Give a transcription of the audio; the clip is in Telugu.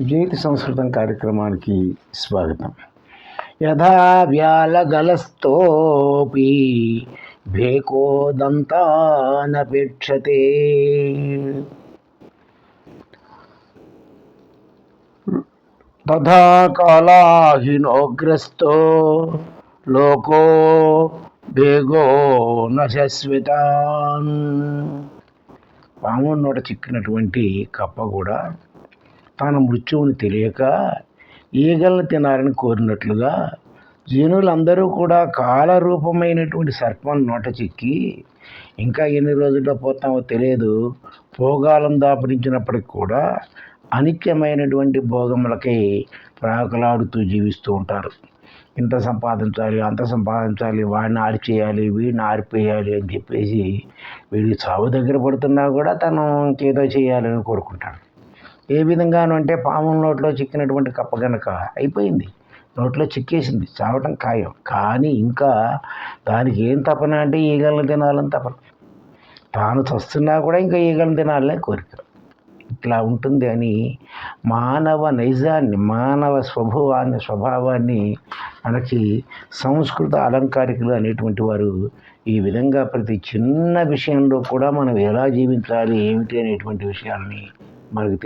జీవిత సంస్కృతం కార్యక్రమానికి స్వాగతం. యథా వ్యాలగలస్తోపి భేకోదంతానపేక్షతే. తథా కాళాహినోగ్రస్తో లోకో భేగో నశస్వితాన్. పాము నోట చిక్కినటువంటి కప్ప కూడా తన మృత్యువుని తెలియక ఈగలను తినాలని కోరినట్లుగా జీనులందరూ కూడా కాలరూపమైనటువంటి సర్పం నోట చిక్కి ఇంకా ఎన్ని రోజుల్లో పోతామో తెలియదు. భోగాలం దాపరించినప్పటికి కూడా అనిత్యమైనటువంటి భోగములకై ప్రాకలాడుతూ జీవిస్తూ ఉంటారు. ఇంత సంపాదించాలి అంత సంపాదించాలి వాడిని ఆరిచేయాలి వీడిని ఆరిపోయాలి అని చెప్పేసి వీడికి చావు దగ్గర పడుతున్నా కూడా తను ఇంకేదో చేయాలని కోరుకుంటాడు. ఏ విధంగాను అంటే పాము నోట్లో చిక్కినటువంటి కప్ప కనుక అయిపోయింది. నోట్లో చిక్కేసింది చావటం ఖాయం. కానీ ఇంకా దానికి ఏం తపన అంటే ఈగలను తినాలని తపన. తాను చస్తున్నా కూడా ఇంకా ఈగలను తినాలనే కోరిక. ఇట్లా ఉంటుంది అని మానవ నైజాన్ని మానవ స్వభావాన్ని స్వభావాన్ని మనకి సంస్కృత అలంకారికులు అనేటువంటి వారు ఈ విధంగా ప్రతి చిన్న విషయంలో కూడా మనం ఎలా జీవించాలి ఏమిటి అనేటువంటి విషయాల్ని మనకు తెలియ